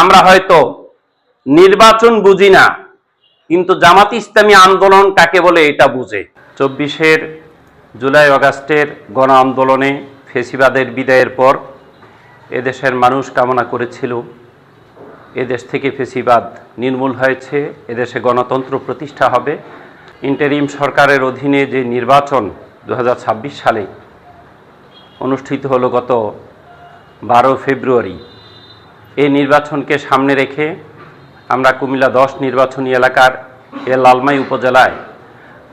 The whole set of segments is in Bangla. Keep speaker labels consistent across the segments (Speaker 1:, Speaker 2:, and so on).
Speaker 1: আমরা হয়তো নির্বাচন বুঝি না, কিন্তু জামাত ইসলামী আন্দোলন কাকে বলে এটা বুঝে। চব্বিশের জুলাই অগাস্টের গণ আন্দোলনে ফেসিবাদের বিদায়ের পর এদেশের মানুষ কামনা করেছিল, এদেশ থেকে ফেসিবাদ নির্মূল হয়েছে, এদেশে গণতন্ত্র প্রতিষ্ঠা হবে। ইন্টারিম সরকারের অধীনে যে নির্বাচন দু হাজার ছাব্বিশ সালে অনুষ্ঠিত হলো গত বারো ফেব্রুয়ারি এই নির্বাচনকে সামনে রেখে আমরা কুমিল্লা দশ নির্বাচনী এলাকার এ লালমাই উপজেলায়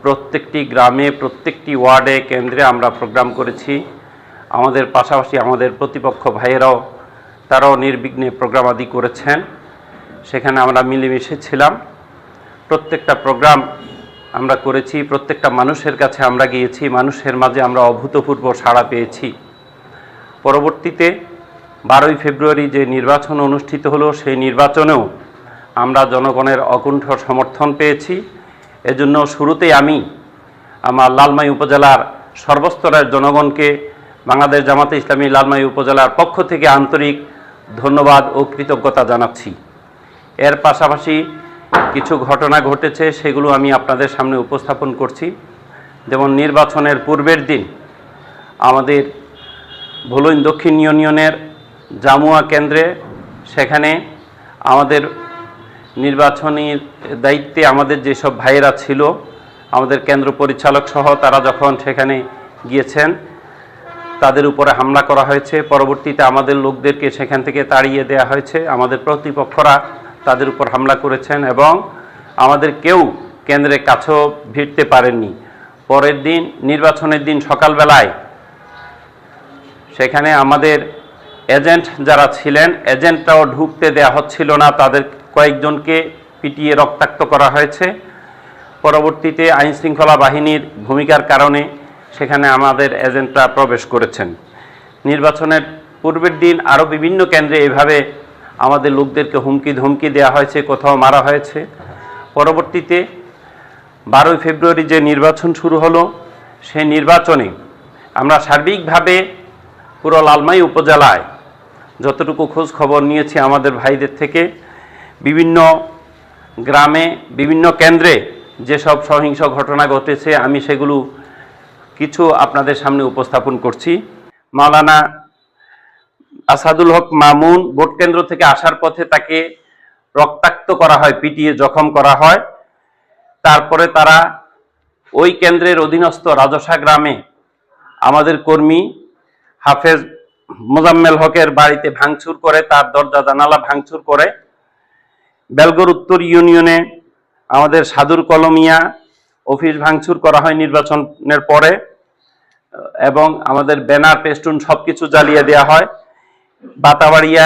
Speaker 1: প্রত্যেকটি গ্রামে, প্রত্যেকটি ওয়ার্ডে, কেন্দ্রে আমরা প্রোগ্রাম করেছি। আমাদের পাশাপাশি আমাদের প্রতিপক্ষ ভাইয়েরাও তারাও নির্বিঘ্নে প্রোগ্রাম আদি করেছেন। সেখানে আমরা মিলেমিশে ছিলাম। প্রত্যেকটা প্রোগ্রাম আমরা করেছি, প্রত্যেকটা মানুষের কাছে আমরা গিয়েছি, মানুষের মাঝে আমরা অভূতপূর্ব সাড়া পেয়েছি। পরবর্তীতে বারোই ফেব্রুয়ারি যে নির্বাচন অনুষ্ঠিত হলো, সেই নির্বাচনেও আমরা জনগণের অকুণ্ঠ সমর্থন পেয়েছি। এজন্য শুরুতেই আমি আমার লালমাই উপজেলার সর্বস্তরের জনগণকে, বাংলাদেশ জামাতে ইসলামী লালমাই উপজেলার পক্ষ থেকে আন্তরিক ধন্যবাদ ও কৃতজ্ঞতা জানাচ্ছি। এর পাশাপাশি কিছু ঘটনা ঘটেছে, সেগুলো আমি আপনাদের সামনে উপস্থাপন করছি। যেমন নির্বাচনের পূর্বের দিন আমাদের ভুলইন দক্ষিণ ইউনিয়নের জামুয়া কেন্দ্রে সেখানে আমাদের নির্বাচনীর দায়িত্বে আমাদের যেসব ভাইয়েরা ছিল, আমাদের কেন্দ্র পরিচালক সহ তারা যখন সেখানে গিয়েছেন, তাদের উপরে হামলা করা হয়েছে। পরবর্তীতে আমাদের লোকদেরকে সেখান থেকে তাড়িয়ে দেওয়া হয়েছে। আমাদের প্রতিপক্ষরা তাদের উপর হামলা করেছেন এবং আমাদের কেউ কেন্দ্রে কাছেও ভিড়তে পারেননি। পরের দিন, নির্বাচনের দিন সকালবেলায় সেখানে আমাদের এজেন্ট যারা ছিলেন, এজেন্টরাও ঢুকতে দেওয়া হচ্ছিল না, তাদের কয়েকজনকে পিটিয়ে রক্তাক্ত করা হয়েছে। পরবর্তীতে আইন শৃঙ্খলা বাহিনীর ভূমিকার কারণে সেখানে আমাদের এজেন্টরা প্রবেশ করেছেন। নির্বাচনের পূর্বের দিন আরও বিভিন্ন কেন্দ্রে এভাবে আমাদের লোকদেরকে হুমকি ধমকি দেওয়া হয়েছে, কোথাও মারা হয়েছে। পরবর্তীতে বারোই ফেব্রুয়ারি যে নির্বাচন শুরু হলো, সেই নির্বাচনে আমরা সার্বিকভাবে পুরো লালমাই উপজেলায় যতটুকু খোঁজ খবর নিয়েছি আমাদের ভাইদের থেকে, বিভিন্ন গ্রামে, বিভিন্ন কেন্দ্রে যেসব সহিংস ঘটনা ঘটেছে, আমি সেগুলো কিছু আপনাদের সামনে উপস্থাপন করছি। মাওলানা আসাদুল হক মামুন ভোট কেন্দ্র থেকে আসার পথে তাকে রক্তাক্ত করা হয়, পিটিয়ে জখম করা হয়। তারপরে তারা ওই কেন্দ্রের অধীনস্থ রাজসা গ্রামে আমাদের কর্মী হাফেজ মোজাম্মেল হকের বাড়িতে ভাঙচুর করে, তার দরজা জানালা ভাঙচুর করে। বেলগর উত্তর ইউনিয়নে আমাদের সাদুর কলমিয়া অফিস ভাঙচুর করা হয় নির্বাচনের পরে, এবং আমাদের ব্যানার পেস্টুন সব কিছু জ্বালিয়ে দেওয়া হয়। বাতাবাড়িয়া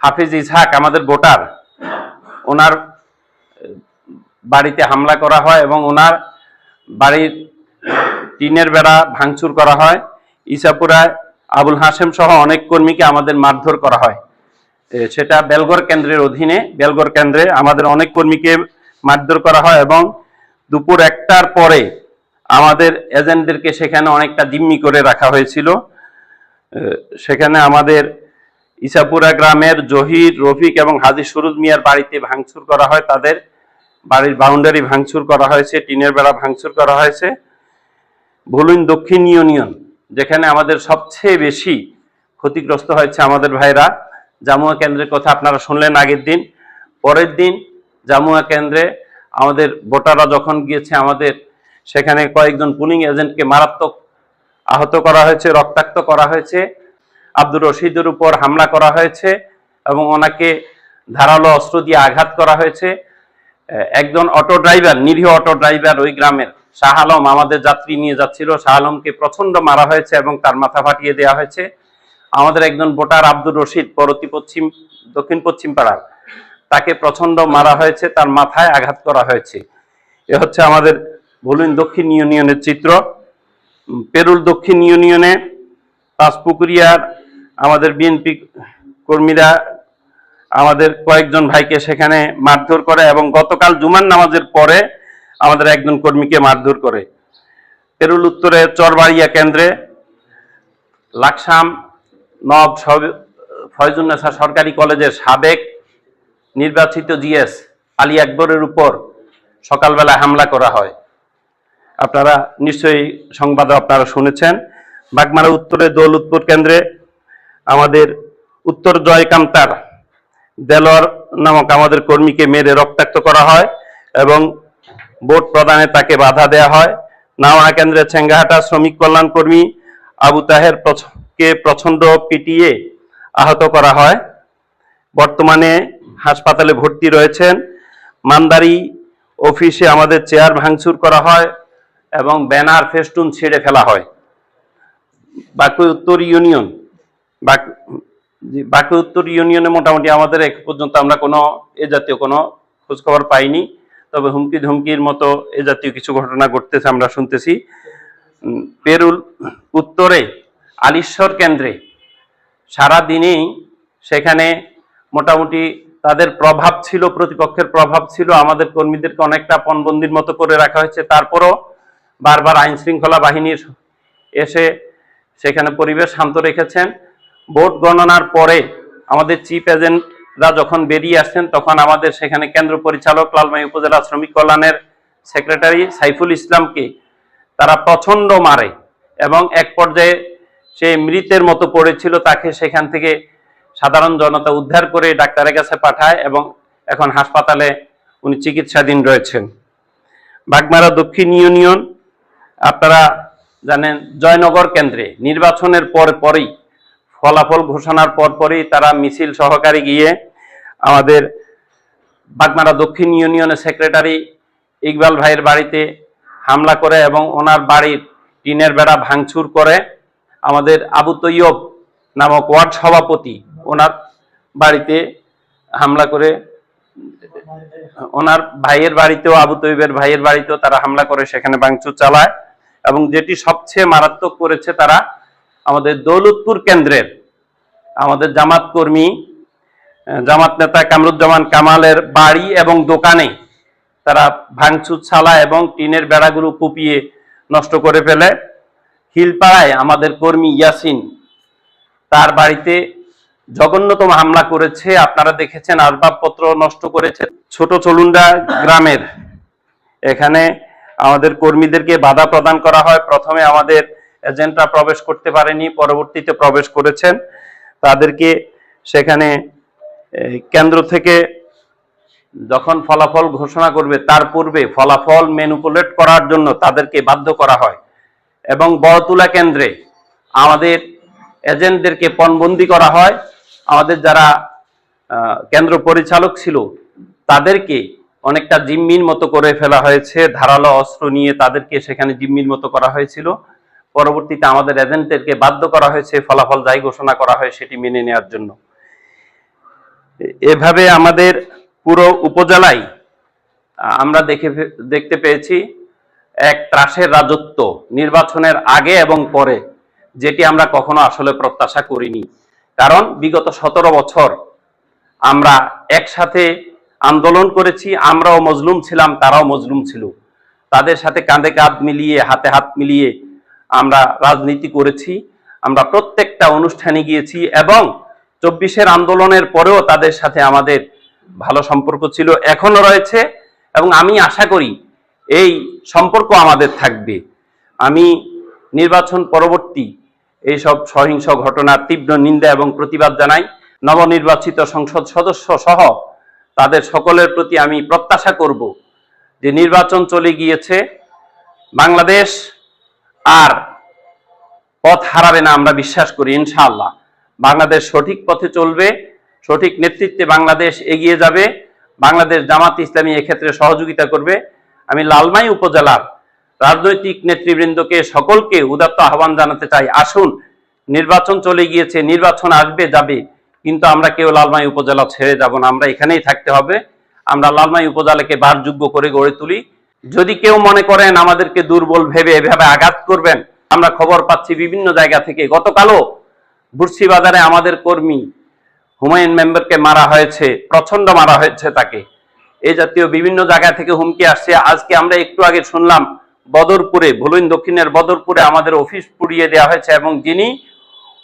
Speaker 1: হাফিজ ইসহাক, আমাদের ভোটার, ওনার বাড়িতে হামলা করা হয় এবং ওনার বাড়ির টিনের বেড়া ভাঙচুর করা হয়। ইসাপুরায় আবুল হাসেম সহ অনেক কর্মীকে আমাদের মারধর করা হয়। সেটা বেলগর কেন্দ্রের অধীনে বেলগর কেন্দ্রে আমাদের অনেক কর্মীকে মারধর করা হয় এবং দুপুর একটার পরে আমাদের এজেন্টদেরকে সেখানে অনেকটা জিম্মি করে রাখা হয়েছিল। সেখানে আমাদের ইসাপুরা গ্রামের জহির, রফিক এবং হাজি সুরুজ মিয়ার বাড়িতে ভাঙচুর করা হয়। তাদের বাড়ির বাউন্ডারি ভাঙচুর করা হয়েছে, টিনের বেড়া ভাঙচুর করা হয়েছে। ভুলুন দক্ষিণ ইউনিয়ন। যেখানে আমাদের সবচেয়ে বেশি ক্ষতিগ্রস্ত হয়েছে আমাদের ভাইরা। জামুয়া কেন্দ্রের কথা আপনারা শুনলেন আগের দিন। পরের দিন জামুয়া কেন্দ্রে আমাদের ভোটাররা যখন গিয়েছে আমাদের, সেখানে কয়েকজন পুলিং এজেন্টকে মারাত্মক আহত করা হয়েছে, রক্তাক্ত করা হয়েছে। আব্দুর রশিদের উপর হামলা করা হয়েছে এবং ওনাকে ধারালো অস্ত্র দিয়ে আঘাত করা হয়েছে। একজন অটো ড্রাইভার, নিরীহ অটো ড্রাইভার ওই গ্রামের। শাহ আলম আমাদের যাত্রী নিয়ে যাচ্ছিল। শাহ আলমকে প্রচণ্ড মারা হয়েছে এবং তার মাথা ফাটিয়ে দেওয়া হয়েছে। আমাদের একজন ভোটার আব্দুর রশিদ পরতি পশ্চিম, দক্ষিণ পশ্চিম পাড়ার। তাকে প্রচণ্ড মারা হয়েছে, তার মাথায় আঘাত করা হয়েছে। এ হচ্ছে আমাদের ভুলুন দক্ষিণ ইউনিয়নের চিত্র। পেরুল দক্ষিণ ইউনিয়নে পাঁচপুকুরিয়ার আমাদের বিএনপি কর্মীরা আমাদের কয়েকজন ভাইকে সেখানে মারধর করে এবং গতকাল জুমার নামাজের পরে আমাদের একজন কর্মীকে মারধর করে। পেরুল উত্তরে চরবাড়িয়া কেন্দ্রে লাকসাম নব ফয়জুন্নেসা সরকারি কলেজের সাবেক নির্বাচিত জিএস আলী আকবরের উপর সকালবেলা হামলা করা হয়। আপনারা নিশ্চয়ই সংবাদ আপনারা শুনেছেন। বাগমারা উত্তরে দোল দৌলতপুর কেন্দ্রে আমাদের উত্তর জয়কান্তার দেলোয়ার নামক আমাদের কর্মীকে মেরে রক্তাক্ত করা হয় এবং ভোট প্রদানে তাকে বাধা দেয়া হয়। নাওয়া কেন্দ্রে চেঙ্গাহাটা শ্রমিক কল্যাণ কর্মী আবু তাহের কে প্রচণ্ড পিটিয়ে আহত করা হয়। বর্তমানে হাসপাতালে ভর্তি রয়েছেন। মান্দারি অফিসে আমাদের চেয়ার ভাঙচুর করা হয় এবং ব্যানার ফেস্টুন ছেড়ে ফেলা হয়। বাকি উত্তর ইউনিয়ন, বাকি উত্তর ইউনিয়নে মোটামুটি আমাদের এক পর্যন্ত আমরা কোনো এ জাতীয় কোনো খোঁজখবর পাইনি। তবে হুমকি ধমকির মতো এ জাতীয় কিছু ঘটনা ঘটতেছে, আমরা শুনতেছি। পেরুল উত্তরে আলিশ্বর কেন্দ্রে সারা দিনেই সেখানে মোটামুটি তাদের প্রভাব ছিল, প্রতিপক্ষের প্রভাব ছিল, আমাদের কর্মীদেরকে অনেকটা পণবন্দির মতো করে রাখা হয়েছে। তারপরও বারবার আইন শৃঙ্খলা বাহিনীর এসে সেখানে পরিবেশ শান্ত রেখেছেন। ভোট গণনার পরে আমাদের চিফ এজেন্টরা যখন বেরিয়ে আসছেন, তখন আমাদের সেখানে কেন্দ্র পরিচালক লালমাই উপজেলা শ্রমিক কল্যাণের সেক্রেটারি সাইফুল ইসলামকে তারা প্রচণ্ড মারে এবং এক পর্যায়ে সে মৃতের মতো পড়েছিল, তাকে সেখান থেকে সাধারণ জনতা উদ্ধার করে ডাক্তারের কাছে পাঠায় এবং এখন হাসপাতালে উনি চিকিৎসাধীন রয়েছেন। বাগমারা দক্ষিণ ইউনিয়ন, আপনারা জানেন জয়নগর কেন্দ্রে নির্বাচনের পর পরেই ফলাফল ঘোষণার পর পরই তারা মিছিল সহকারে গিয়ে আমাদের বাগমারা দক্ষিণ ইউনিয়নের সেক্রেটারি ইকবাল ভাইয়ের বাড়িতে হামলা করে এবং ওনার বাড়ির টিনের বেড়া ভাঙচুর করে আমাদের আবু তৈয়ব নামক ওয়ার্ড সভাপতি ওনার বাড়িতে হামলা করে, ওনার ভাইয়ের বাড়িতেও, আবু তৈবের ভাইয়ের বাড়িতেও তারা হামলা করে, সেখানে ভাঙচুর চালায় এবং যেটি সবচেয়ে মারাত্মক করেছে তারা আমাদের দৌলতপুর কেন্দ্রের আমাদের জামাত কর্মী জামাত নেতা কামরুজ্জামান কামালের বাড়ি এবং দোকানে তারা ভাঙচুর, ছালা এবং টিনের বেড়াগুলো কুপিয়ে নষ্ট করে ফেলে। হিলপাড়ায় আমাদের কর্মী ইয়াসিন তার বাড়িতে জঘন্যতম হামলা করেছে। আপনারা দেখেছেন, আসবাবপত্র নষ্ট করেছে। ছোট চলুন্ডা গ্রামের। এখানে আমাদের কর্মীদেরকে বাধা প্রদান করা হয়। প্রথমে আমাদের এজেন্টরা প্রবেশ করতে পারেনি, পরবর্তীতে প্রবেশ করেছেন। তাদেরকে সেখানে কেন্দ্র থেকে যখন ফলাফল ঘোষণা করবে, তার পূর্বে ফলাফল ম্যানুপুলেট করার জন্য তাদেরকে বাধ্য করা হয়। এবং বড়তুলা কেন্দ্রে আমাদের এজেন্টদেরকে পণবন্দি করা হয়। আমাদের যারা কেন্দ্র পরিচালক ছিল, তাদেরকে অনেকটা জিম্মির মতো করে ফেলা হয়েছে। ধারালো অস্ত্র নিয়ে তাদেরকে সেখানে জিম্মির মতো করা হয়েছিল। পরবর্তীতে আমাদের এজেন্টদেরকে বাধ্য করা হয়েছে, ফলাফল যাই ঘোষণা করা হয় সেটি মেনে নেওয়ার জন্য। এভাবে আমাদের পুরো উপজেলায় আমরা দেখে দেখতে পেয়েছি এক ত্রাসের রাজত্ব নির্বাচনের আগে এবং পরে, যেটি আমরা কখনো আসলে প্রত্যাশা করিনি। কারণ বিগত সতেরো বছর আমরা একসাথে আন্দোলন করেছি, আমরাও মজলুম ছিলাম, তারাও মজলুম ছিল। তাদের সাথে কাঁধে কাঁধ মিলিয়ে, হাতে হাত মিলিয়ে আমরা রাজনীতি করেছি, আমরা প্রত্যেকটা অনুষ্ঠানে গিয়েছি এবং চব্বিশের আন্দোলনের পরেও তাদের সাথে আমাদের ভালো সম্পর্ক ছিল এখনও রয়েছে এবং আমি আশা করি এই সম্পর্ক আমাদের থাকবে। আমি নির্বাচন পরবর্তী এইসব সহিংস ঘটনার তীব্র নিন্দা এবং প্রতিবাদ জানাই। নবনির্বাচিত সংসদ সদস্য সহ তাদের সকলের প্রতি আমি প্রত্যাশা করব যে নির্বাচন চলে গিয়েছে, বাংলাদেশ আর পথ হারাবে না আমরা বিশ্বাস করি, ইনশাআল্লাহ। বাংলাদেশ সঠিক পথে চলবে, সঠিক নেতৃত্বে বাংলাদেশ এগিয়ে যাবে, বাংলাদেশ জামাত ইসলামী এক্ষেত্রে সহযোগিতা করবে। আমি লালমাই উপজেলার রাজনৈতিক নেতৃবৃন্দকে সকলকে উদাত্ত আহ্বান জানাতে চাই, আসুন, নির্বাচন চলে গিয়েছে, নির্বাচন আসবে, যাবে, কিন্তু আমরা কেউ লালমাই উপজেলা ছেড়ে যাব না, আমরা এখানেই থাকতে হবে। আমরা লালমাই উপজেলাকে বারযোগ্য করে গড়ে তুলি। যদি কেউ মনে করেন আমাদেরকে দুর্বল ভেবে এভাবে আঘাত করবেন, আমরা খবর পাচ্ছি বিভিন্ন জায়গা থেকে। গতকালও বুরসি বাজারে আমাদের কর্মী হুমায়ুন মেম্বারকে মারা হয়েছে প্রচণ্ড মারা হয়েছে তাকে। এই জাতীয় বিভিন্ন জায়গা থেকে হুমকি আসছে। আজকে আমরা একটু আগে শুনলাম, বদরপুরে ভুলুইন দক্ষিণের বদরপুরে আমাদের অফিস পুড়িয়ে দেওয়া হয়েছে এবং যিনি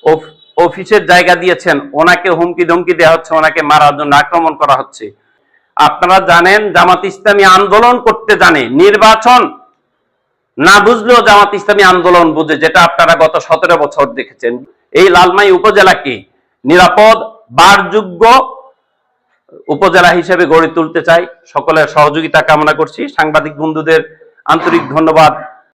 Speaker 1: অফ- অফিসের জায়গা দিয়েছেন, ওনাকে হুমকি ধমকি দেওয়া হচ্ছে, ওনাকে মারার জন্য আক্রমণ করা হচ্ছে। আপনারা জানেন জামাত ইসলামী আন্দোলন করতে জানে। নির্বাচন না বুঝলেও জামাত ইসলামী আন্দোলন বুঝে, যেটা আপনারা গত সতেরো বছর দেখেছেন। এই লালমাই উপজেলাকে নিরাপদ, বারযোগ্য উপজেলা হিসেবে গড়ে তুলতে চাই। সকলের সহযোগিতা কামনা করছি। সাংবাদিক বন্ধুদের আন্তরিক ধন্যবাদ।